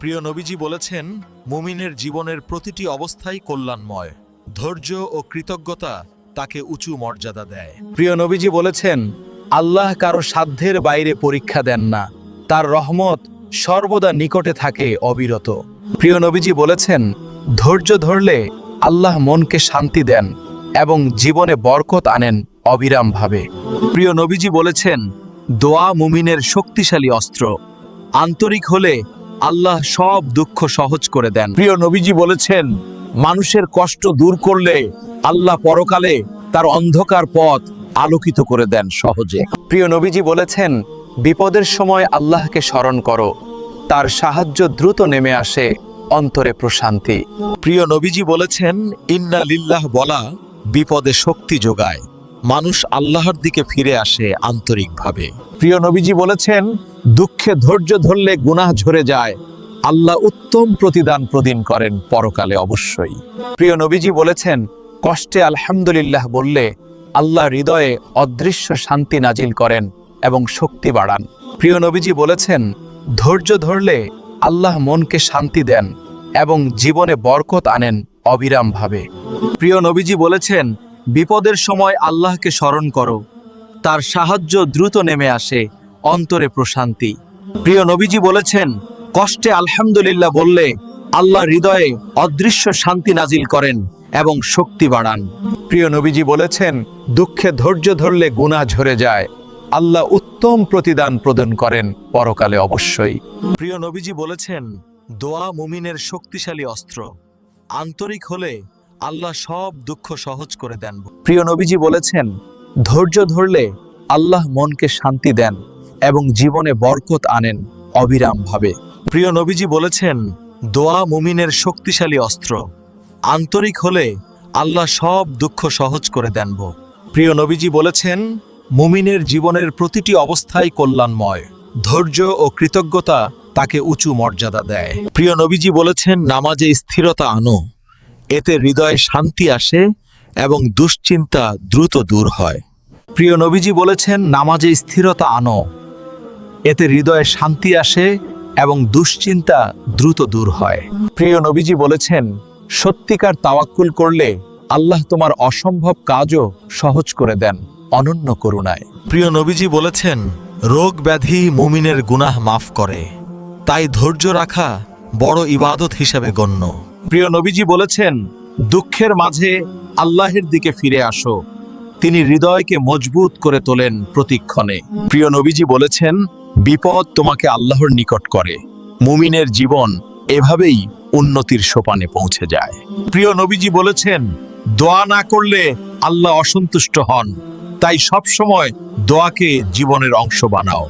প্রিয় নবীজি বলেছেন, মুমিনের জীবনের প্রতিটি অবস্থাই কল্যাণময়। ধৈর্য ও কৃতজ্ঞতা তাকে উঁচু মর্যাদা দেয়। প্রিয় নবীজি বলেছেন, আল্লাহ কারও সাধ্যের বাইরে পরীক্ষা দেন না। তার রহমত সর্বদা নিকটে থাকে অবিরত। প্রিয় নবীজি বলেছেন, ধৈর্য ধরলে আল্লাহ মনকে শান্তি দেন এবং জীবনে বরকত আনেন অবিরামভাবে। প্রিয় নবীজি বলেছেন, দোয়া মুমিনের শক্তিশালী অস্ত্র। আন্তরিক হলে আল্লাহ সব দুঃখ সহজ করে দেন। প্রিয় নবীজি বলেছেন মানুষের কষ্ট দূর করলে আল্লাহ পরকালে তার অন্ধকার পথ আলোকিত করে দেন সহজে। প্রিয় নবীজি বলেছেন বিপদের সময় আল্লাহকে স্মরণ করো তার সাহায্য দ্রুত নেমে আসে অন্তরে প্রশান্তি। প্রিয় নবীজি বলেছেন ইন্না লিল্লাহ বলা বিপদে শক্তি যোগায়। মানুষ আল্লাহর দিকে ফিরে আসে আন্তরিকভাবে। প্রিয় নবীজি বলেছেন, দুঃখে ধৈর্য ধরলে গুনাহ ঝরে যায়। আল্লাহ উত্তম প্রতিদান প্রদিন করেন পরকালে অবশ্যই। প্রিয় নবীজি বলেছেন, কষ্টে আলহামদুলিল্লাহ বললে আল্লাহ হৃদয়ে অদৃশ্য শান্তি নাজিল করেন এবং শক্তি বাড়ান। প্রিয় নবীজি বলেছেন, ধৈর্য ধরলে আল্লাহ মনকে শান্তি দেন এবং জীবনে বরকত আনেন অবিরামভাবে। প্রিয় নবীজি বলেছেন বিপদের সময় আল্লাহকে স্মরণ করো। তার সাহায্য দ্রুত নেমে আসে, অন্তরে প্রশান্তি। প্রিয় নবীজি বলেছেন, কষ্টে আলহামদুলিল্লাহ বললে আল্লাহ হৃদয়ে অদৃশ্য শান্তি নাজিল করেন এবং শক্তি বাড়ান। প্রিয় নবীজি বলেছেন, দুঃখে ধৈর্য ধরলে গুনাহ ঝরে যায়। আল্লাহ উত্তম প্রতিদান প্রদান করেন পরকালে অবশ্যই। প্রিয় নবীজি বলেছেন, দোয়া মুমিনের শক্তিশালী অস্ত্র। আন্তরিক হলে আল্লাহ সব দুঃখ সহজ করে দেন। প্রিয় নবীজি বলেছেন, ধৈর্য ধরলে আল্লাহ মনকে শান্তি দেন এবং জীবনে বরকত আনেন অবিরামভাবে। প্রিয় নবীজি বলেছেন, দোয়া মুমিনের শক্তিশালী অস্ত্র। আন্তরিক হলে আল্লাহ সব দুঃখ সহজ করে দেন। প্রিয় নবীজি বলেছেন, মুমিনের জীবনের প্রতিটি অবস্থাই কল্যাণময়। ধৈর্য ও কৃতজ্ঞতা তাকে উঁচু মর্যাদা দেয়। প্রিয় নবীজি বলেছেন, নামাজে স্থিরতা আনো। এতে হৃদয়ে শান্তি আসে এবং দুশ্চিন্তা দ্রুত দূর হয়। প্রিয় নবীজি বলেছেন, নামাজে স্থিরতা আনো। এতে হৃদয়ে শান্তি আসে এবং দুশ্চিন্তা দ্রুত দূর হয়। প্রিয় নবীজি বলেছেন, সত্যিকার তাওয়াক্কুল করলে আল্লাহ তোমার অসম্ভব কাজও সহজ করে দেন, অনন্য করুণায়। প্রিয় নবীজি বলেছেন, রোগ ব্যাধি মুমিনের গুনাহ মাফ করে। তাই ধৈর্য রাখা বড় ইবাদত হিসেবে গণ্য। প্রিয় নবীজি বলেছেন, দুঃখের মাঝে আল্লাহের দিকে ফিরে আসো। তিনি হৃদয়কে মজবুত করে তোলেন প্রতিক্ষণে। প্রিয় নবীজি বলেছেন, বিপদ তোমাকে আল্লাহর নিকট করে। মুমিনের জীবন এভাবেই উন্নতির সোপানে পৌঁছে যায়। প্রিয় নবীজি বলেছেন, দোয়া না করলে আল্লাহ অসন্তুষ্ট হন। তাই সব সময় দোয়াকে জীবনের অংশ বানাও।